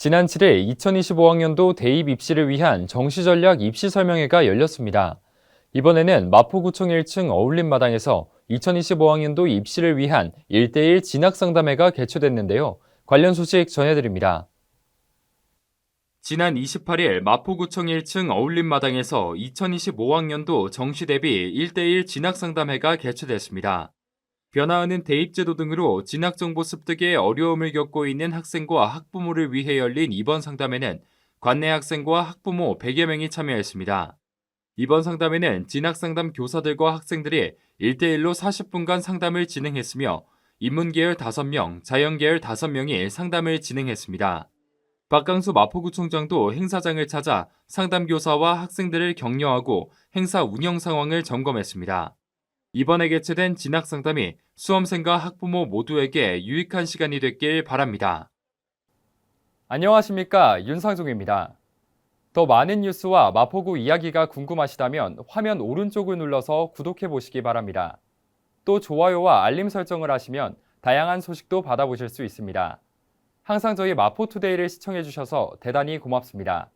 지난 7일 2025학년도 대입 입시를 위한 정시전략 입시 설명회가 열렸습니다. 이번에는 마포구청 1층 어울림마당에서 2025학년도 입시를 위한 1대1 진학상담회가 개최됐는데요. 관련 소식 전해드립니다. 지난 28일 마포구청 1층 어울림마당에서 2025학년도 정시 대비 1대1 진학상담회가 개최됐습니다. 변화하는 대입제도 등으로 진학정보 습득에 어려움을 겪고 있는 학생과 학부모를 위해 열린 이번 상담회는 관내 학생과 학부모 100여 명이 참여했습니다. 이번 상담회는 진학상담 교사들과 학생들이 1대1로 40분간 상담을 진행했으며 인문계열 5명, 자연계열 5명이 상담을 진행했습니다. 박강수 마포구청장도 행사장을 찾아 상담교사와 학생들을 격려하고 행사 운영 상황을 점검했습니다. 이번에 개최된 진학 상담이 수험생과 학부모 모두에게 유익한 시간이 됐길 바랍니다. 안녕하십니까 윤상종입니다. 더 많은 뉴스와 마포구 이야기가 궁금하시다면 화면 오른쪽을 눌러서 구독해 보시기 바랍니다. 또 좋아요와 알림 설정을 하시면 다양한 소식도 받아보실 수 있습니다. 항상 저희 마포투데이를 시청해 주셔서 대단히 고맙습니다.